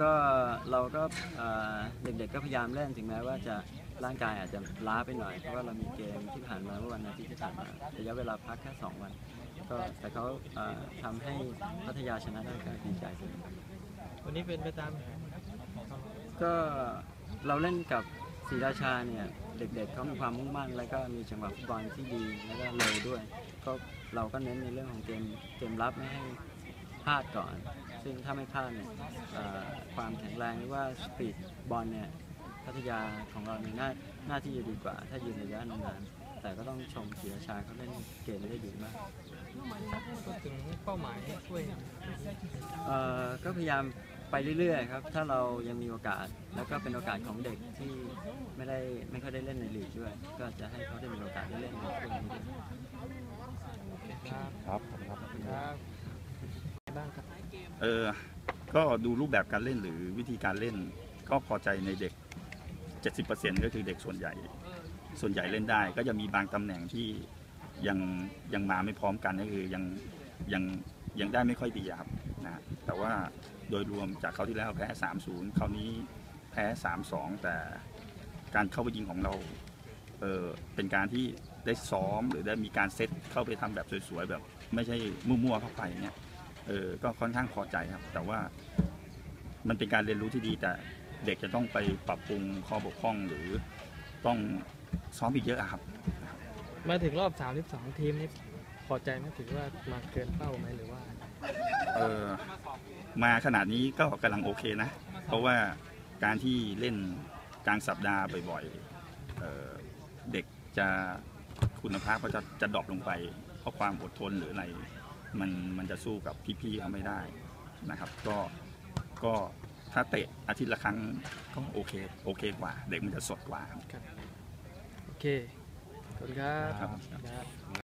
ก็เราก็เอ่อเด็กๆก็พยายามเล่นถึงแม้ว่าจะร่างกายอาจจะล้าไปหน่อย เพราะว่าเรามีเกมที่ผ่านมาเมื่อวันอาทิตย์ที่ผ่านมาระยะเวลาพักแค่2วัน ก็แต่เขาเอ่อทำให้พัทยาชนะได้ก็ดีใจสุดครับวันนี้เป็นไปตามแผนก็เราเล่นกับศรีราชาเนี่ยเด็กๆเขามีความมุ่งมั่น แล้วก็มีจังหวะฟุตบอลที่ดีแล้วก็เร็วด้วย ก็เราก็เน้นในเรื่องของเกมเกมรับไม่ให้พลาดก่อน ซึ่งถ้าไม่พลาดเนี่ยเอ่อความแข็งแรงหรือว่าสปีดบอลเนี่ยพัทยาของเราเนี่ยน่าน่าที่จะดีกว่า ถ้ายืนระยะนานๆแต่ก็ต้องชมศรีราชาเขาเล่นเกมได้ดีมากพูดถึงเป้าหมายช่วยเอ่อก็พยายามไปเรื่อยๆครับ ถ้าเรายังมีโอกาส แล้วก็เป็นโอกาสของเด็กที่ไม่ได้ไม่ค่อยได้เล่นในลีกด้วย ก็จะให้เขาได้มีโอกาสได้เล่นในช่วงนี้ด้วย ครับ ครับครับ ครับบ้างครับ เออก็ดูรูปแบบการเล่นหรือวิธีการเล่นก็พอใจในเด็ก 70%ก็คือเด็กส่วนใหญ่ ส่วนใหญ่เล่นได้ ก็จะมีบางตำแหน่งที่ยังยังมาไม่พร้อมกันก็คือยังยังยังได้ไม่ค่อยดีอะครับนะแต่ว่าโดยรวมจากเขาที่แล้วแพ้ 3-0คราวนี้แพ้ 3-2 แต่การเข้าไปยิงของเราเออเป็นการที่ได้ซ้อมหรือได้มีการเซตเข้าไปทำแบบสวยๆแบบไม่ใช่มั่วๆเข้าไปเนี่ย เออก็ค่อนข้างพอใจครับ แต่ว่ามันเป็นการเรียนรู้ที่ดีแต่เด็กจะต้องไปปรับปรุงข้อบกพร่องหรือต้องซ้อมอีกเยอะอะครับ มาถึงรอบ 32 ทีมนี่พอใจไหมถือว่ามาเกินเป้าไหมหรือว่า เออมาขนาดนี้ก็กำลังโอเคนะ เพราะว่าการที่เล่นกลางสัปดาห์บ่อยๆเอ่อเด็กจะคุณภาพก็จะจะดรอปลงไป เพราะความอดทนหรืออะไร มันมันจะสู้กับพี่ๆเขาไม่ได้นะครับ ก็ก็ถ้าเตะอาทิตย์ละครั้งก็โอเคโอเคกว่า เด็กมันจะสดกว่าโอเคขอบคุณครับ ครับครับ